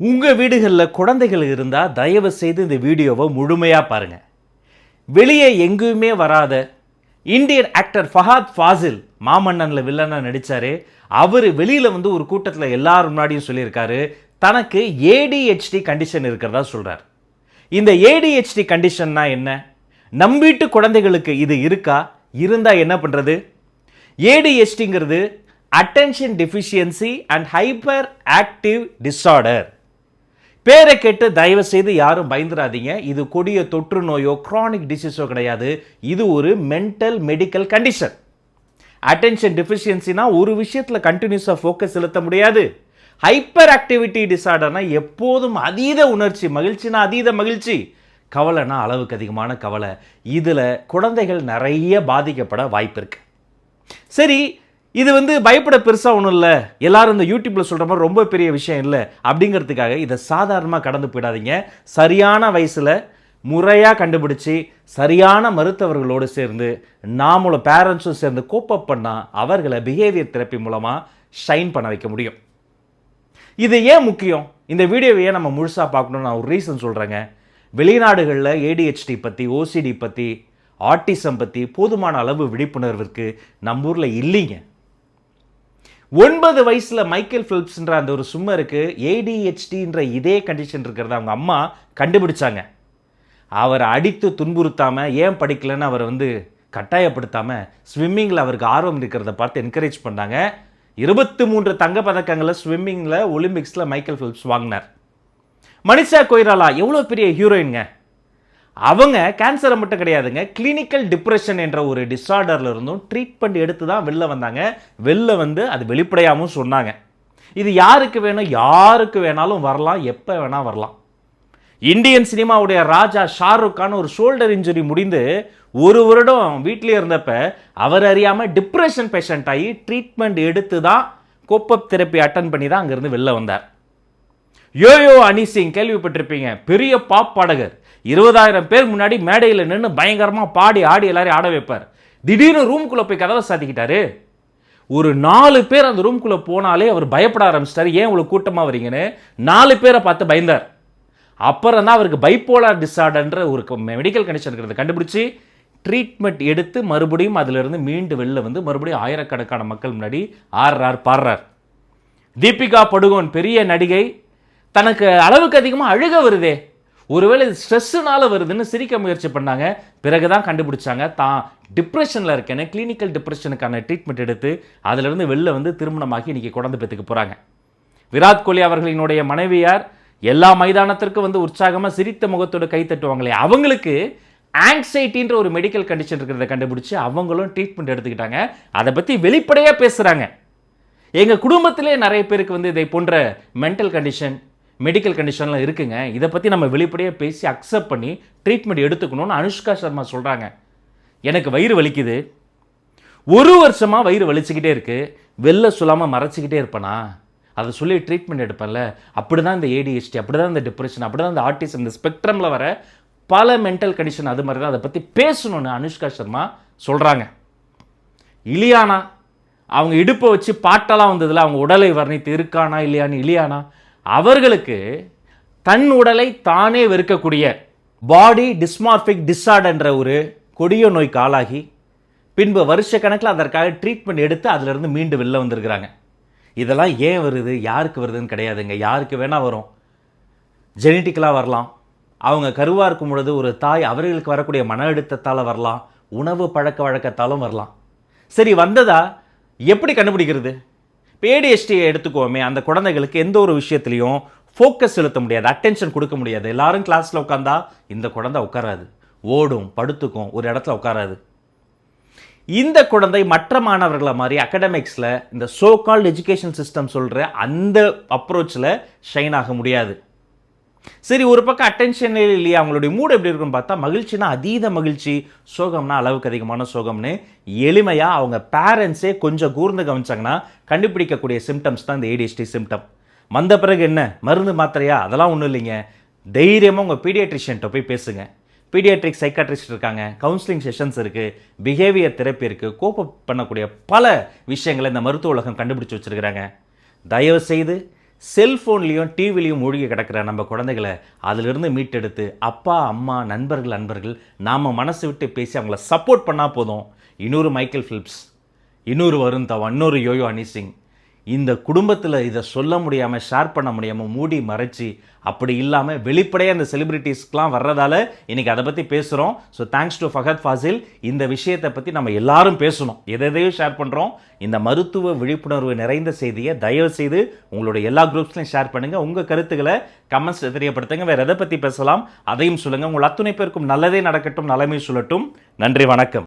உங்கள் வீடுகளில் குழந்தைகள் இருந்தால் தயவு செய்து இந்த வீடியோவை முழுமையாக பாருங்கள் வெளியே எங்கேயுமே வராத இந்தியன் ஆக்டர் ஃபஹாத் ஃபாசில் மாமன்னனில் வில்லனாக நடித்தார் அவர் வெளியில் வந்து ஒரு கூட்டத்தில் எல்லாரும் முன்னாடியும் சொல்லியிருக்காரு. தனக்கு ஏடிஹெச்டி கண்டிஷன் இருக்கிறதா சொல்கிறார் இந்த ஏடிஹெச்டி கண்டிஷன்னா என்ன? நம் வீட்டு குழந்தைகளுக்கு இது இருக்கா? இருந்தால் என்ன பண்ணுறது ஏடிஹெச்டிங்கிறது attention deficiency and hyperactive disorder பேரை கேட்டு தயவு செய்து யாரும் பயந்துடாதீங்க இது கொடிய தொற்று நோயோ க்ரானிக் டிசீஸோ கிடையாது. இது ஒரு மென்டல் மெடிக்கல் கண்டிஷன் அட்டென்ஷன் டெஃபிஷியன்சினா ஒரு விஷயத்தில் கண்டினியூஸாக ஃபோக்கஸ் செலுத்த முடியாது. ஹைப்பர் ஆக்டிவிட்டி டிசார்டர்னா எப்போதும் அதீத உணர்ச்சி மகிழ்ச்சினா அதீத மகிழ்ச்சி. கவலைனா அளவுக்கு அதிகமான கவலை. இதில் குழந்தைகள் நிறைய பாதிக்கப்பட வாய்ப்பு இருக்கு. சரி இது வந்து பயப்பட பெருசாக ஒன்றும் இல்லை. எல்லாரும் இந்த யூடியூப்பில் சொல்கிற மாதிரி ரொம்ப பெரிய விஷயம் இல்லை. அப்படிங்கிறதுக்காக இதை சாதாரணமாக கடந்து போயிடாதீங்க. சரியான வயசில் முறையாக கண்டுபிடிச்சி சரியான மருத்துவர்களோடு சேர்ந்து நாமளும் பேரண்ட்ஸும் சேர்ந்து கோப்பப் பண்ணால் அவர்களை பிஹேவியர் தெரப்பி மூலமாக ஷைன் பண்ண வைக்க முடியும். இது ஏன் முக்கியம்? இந்த வீடியோவை ஏன் நம்ம முழுசாக பார்க்கணும்னு நான் ஒரு ரீசன் சொல்கிறேங்க வெளிநாடுகளில் ஏடிஹெச்டி பற்றி ஓசிடி பற்றி ஆட்டிசம் பற்றி போதுமான அளவு விழிப்புணர்விற்கு நம்ம ஊரில் இல்லைங்க. ஒன்பது வயசில் மைக்கேல் ஃபிலிப்ஸ்ன்ற அந்த ஒரு சும்மருக்கு ஏடிஹெச்டின்ற இதே கண்டிஷன் இருக்கிறத அவங்க அம்மா கண்டுபிடிச்சாங்க. அவரை அடித்து துன்புறுத்தாமல் ஏன் படிக்கலைன்னு அவரை வந்து கட்டாயப்படுத்தாமல் ஸ்விம்மிங்கில் அவருக்கு ஆர்வம் இருக்கிறத பார்த்து என்கரேஜ் பண்ணாங்க. இருபத்தி மூன்று தங்க பதக்கங்களை ஸ்விம்மிங்கில் ஒலிம்பிக்ஸில் மைக்கேல் ஃபிலிப்ஸ் வாங்கினார். மனிஷா கொய்ராலா எவ்வளோ பெரிய ஹீரோயின்ங்க அவங்க கேன்சரை மட்டும் கிடையாதுங்க கிளினிக்கல் டிப்ரெஷன் என்ற ஒரு டிஸார்டரில் இருந்தும் ட்ரீட்மெண்ட் எடுத்து தான் வெளில வந்தாங்க. வெளில வந்து அது வெளிப்படையாகவும் சொன்னாங்க. இது யாருக்கு வேணும் யாருக்கு வேணாலும் வரலாம் எப்போ வேணால் வரலாம். இந்தியன் சினிமாவுடைய ராஜா ஷாருக் கான் ஒரு ஷோல்டர் இன்ஜுரி முடிந்து ஒரு வருடம் வீட்டிலே இருந்தப்ப அவர் அறியாமல் டிப்ரெஷன் பேஷண்ட் ஆகி ட்ரீட்மெண்ட் எடுத்து தான் கோப்பப் தெரப்பி அட்டன் பண்ணி தான் அங்கேருந்து வெளில வந்தார். யோயோ அனி சிங் கேள்விப்பட்டிருப்பீங்க. பெரிய பாப் பாடகர். இருபதாயிரம் பேர் முன்னாடி மேடையில் நின்று பயங்கரமாக பாடி ஆடி எல்லாரையும் ஆட வைப்பார். திடீர்னு ரூம்குள்ளே போய் கதவை சாத்திக்கிட்டாரு. ஒரு நாலு பேர் அந்த ரூம்குள்ளே போனாலே அவர் பயப்பட ஆரம்பிச்சிட்டாரு. ஏன் இவ்வளோ கூட்டமாக வரீங்கன்னு? நாலு பேரை பார்த்து பயந்தார். அப்புறம் தான் அவருக்கு பைப்போலார் டிஸார்டர்ன்ற ஒரு மெடிக்கல் கண்டிஷன் இருக்கிறத கண்டுபிடிச்சி ட்ரீட்மெண்ட் எடுத்து மறுபடியும் அதிலிருந்து மீண்டு வெளில வந்து மறுபடியும் ஆயிரக்கணக்கான மக்கள் முன்னாடி ஆடுறார் பாடுறார் தீபிகா படுகோன் பெரிய நடிகை தனக்கு அளவுக்கு அதிகமாக அழுக வருதே. ஒருவேளை இது ஸ்ட்ரெஸ்ஸுனால வருதுன்னு சிரிக்க முயற்சி பண்ணாங்க. பிறகு தான் கண்டுபிடிச்சாங்க. தான் டிப்ரெஷனில் இருக்கேன்னு கிளினிக்கல் டிப்ரெஷனுக்கான ட்ரீட்மெண்ட் எடுத்து அதிலிருந்து வெளில வந்து திருமணமாகி இன்னைக்கு குழந்தை பெற்றுக்க போகிறாங்க விராட் கோலி அவர்களினுடைய மனைவியார் எல்லா மைதானத்திற்கும் வந்து உற்சாகமாக சிரித்த முகத்தோடு கை தட்டுவாங்களே. அவங்களுக்கு ஆங்ஸைட்டின்ற ஒரு மெடிக்கல் கண்டிஷன் இருக்கிறத கண்டுபிடிச்சி அவங்களும் ட்ரீட்மெண்ட் எடுத்துக்கிட்டாங்க. அதை பற்றி வெளிப்படையாக பேசுகிறாங்க எங்கள் குடும்பத்திலே நிறைய பேருக்கு வந்து இதை போன்ற மென்டல் கண்டிஷன் மெடிக்கல் கண்டிஷன்லாம் இருக்குங்க. இதை பற்றி நம்ம வெளிப்படையாக பேசி அக்செப்ட் பண்ணி ட்ரீட்மெண்ட் எடுத்துக்கணும்னு அனுஷ்கா சர்மா சொல்கிறாங்க எனக்கு வயிறு வலிக்குது. ஒரு வருஷமாக வயிறு வலிச்சுக்கிட்டே இருக்குது வெளில சொல்லாமல் மறைச்சிக்கிட்டே இருப்பேனா? அதை சொல்லி ட்ரீட்மெண்ட் எடுப்பேன்ல. அப்படி தான் இந்த ஏடிஹெச்டி அப்படி தான் இந்த டிப்ரெஷன் அப்படி தான் இந்த ஆர்டிசம் இந்த ஸ்பெக்ட்ரமில் வர பல மென்டல் கண்டிஷன் அது மாதிரி தான் அதை பற்றி பேசணும்னு அனுஷ்கா சர்மா சொல்கிறாங்க இலியானா அவங்க இடுப்பை வச்சு பாட்டெல்லாம் வந்ததில் அவங்க உடலை வர்ணித்து இருக்கானா இல்லையான்னு இலியானா? அவர்களுக்கு தன் உடலை தானே வெறுக்கக்கூடிய பாடி டிஸ்மார்பிக் டிஸார்டர்ன்ற ஒரு கொடிய நோய்க்கு ஆளாகி பின்பு வருஷ கணக்கில் அதற்காக ட்ரீட்மெண்ட் எடுத்து அதிலிருந்து மீண்டு வெளில வந்திருக்கிறாங்க. இதெல்லாம் ஏன் வருது? யாருக்கு வருதுன்னு கிடையாதுங்க. யாருக்கு வேணால் வரும். ஜெனட்டிக்கலாக வரலாம். அவங்க கருவாக இருக்கும் பொழுது ஒரு தாய் அவர்களுக்கு வரக்கூடிய மன அழுத்தத்தால் வரலாம். உணவு பழக்க வழக்கத்தாலும் வரலாம். சரி வந்ததா? எப்படி கண்டுபிடிக்கிறது? பேடிஎஸ்டியை ஏடிஎஸ்டியை எடுத்துக்கோமே அந்த குழந்தைகளுக்கு எந்த ஒரு விஷயத்துலையும் ஃபோக்கஸ் செலுத்த முடியாது அட்டென்ஷன் கொடுக்க முடியாது. எல்லாரும் கிளாஸில் உட்காந்தா இந்த குழந்தை உட்காராது. ஓடும் படுத்துக்கும் ஒரு இடத்துல உட்காராது. இந்த குழந்தை மற்ற மாணவர்களை மாதிரி அகடமிக்ஸில் இந்த சோ கால்டு எஜுகேஷன் சிஸ்டம் சொல்கிற அந்த அப்ரோச்சில் ஷைன் ஆக முடியாது. சரி ஒரு பக்கம் அட்டென்ஷன் இல்லையா? அவங்களுடைய மூடு எப்படி இருக்குன்னு பார்த்தா மகிழ்ச்சினா அதீத மகிழ்ச்சி. சோகம்னா அளவுக்கு அதிகமான சோகம்னு. எளிமையாக அவங்க பேரண்ட்ஸே கொஞ்சம் கூர்ந்து கவனிச்சாங்கன்னா கண்டுபிடிக்கக்கூடிய சிம்டம்ஸ் தான் இந்த ஏடிஎஸ்டி சிம்டம் வந்த பிறகு என்ன? மருந்து மாத்திரையா? அதெல்லாம் ஒன்றும் இல்லைங்க. தைரியமாக உங்கள் பீடியாட்ரிஷியன்ட்ட போய் பேசுங்க. பீடியாட்ரிக் சைக்காட்ரிஸ்ட் இருக்காங்க. கவுன்சிலிங் செஷன்ஸ் இருக்குது பிஹேவியர் தெரப்பி இருக்குது கோப்ப பண்ணக்கூடிய பல விஷயங்களை இந்த மருத்துவ உலகம் கண்டுபிடிச்சு வச்சுருக்கிறாங்க. தயவு செய்து செல்ஃபோன்லேயும் டிவிலையும் மூழ்கி கிடக்கிற நம்ம குழந்தைகளை அதிலிருந்து மீட்டெடுத்து அப்பா அம்மா நண்பர்கள் நண்பர்கள் நாம் மனசு விட்டு பேசி அவங்கள சப்போர்ட் பண்ணால் போதும். இன்னொரு மைக்கேல் ஃபிலிப்ஸ் இன்னொரு வருண் தவா இன்னொரு யோயோ ஹனி சிங் இந்த குடும்பத்தில் இதை சொல்ல முடியாமல் ஷேர் பண்ண முடியாமல் மூடி மறைச்சி அப்படி இல்லாமல் வெளிப்படையாக அந்த செலிபிரிட்டிஸ்க்கெலாம் வர்றதால இன்றைக்கி அதை பற்றி பேசுகிறோம் so thanks to Fahadh Faasil இந்த விஷயத்தை பற்றி நம்ம எல்லாரும் பேசணும். எதை ஷேர் பண்ணுறோம் இந்த மருத்துவ விழிப்புணர்வு நிறைந்த செய்தியை தயவு செய்து உங்களோட எல்லா குரூப்ஸ்லையும் ஷேர் பண்ணுங்கள் உங்கள் கருத்துக்களை கமெண்ட்ஸ் தெரியப்படுத்துங்க. வேறு எதை பற்றி பேசலாம்? அதையும் சொல்லுங்கள் உங்கள் அத்துணை பேருக்கும் நல்லதே நடக்கட்டும் நலமே சொல்லட்டும் நன்றி வணக்கம்.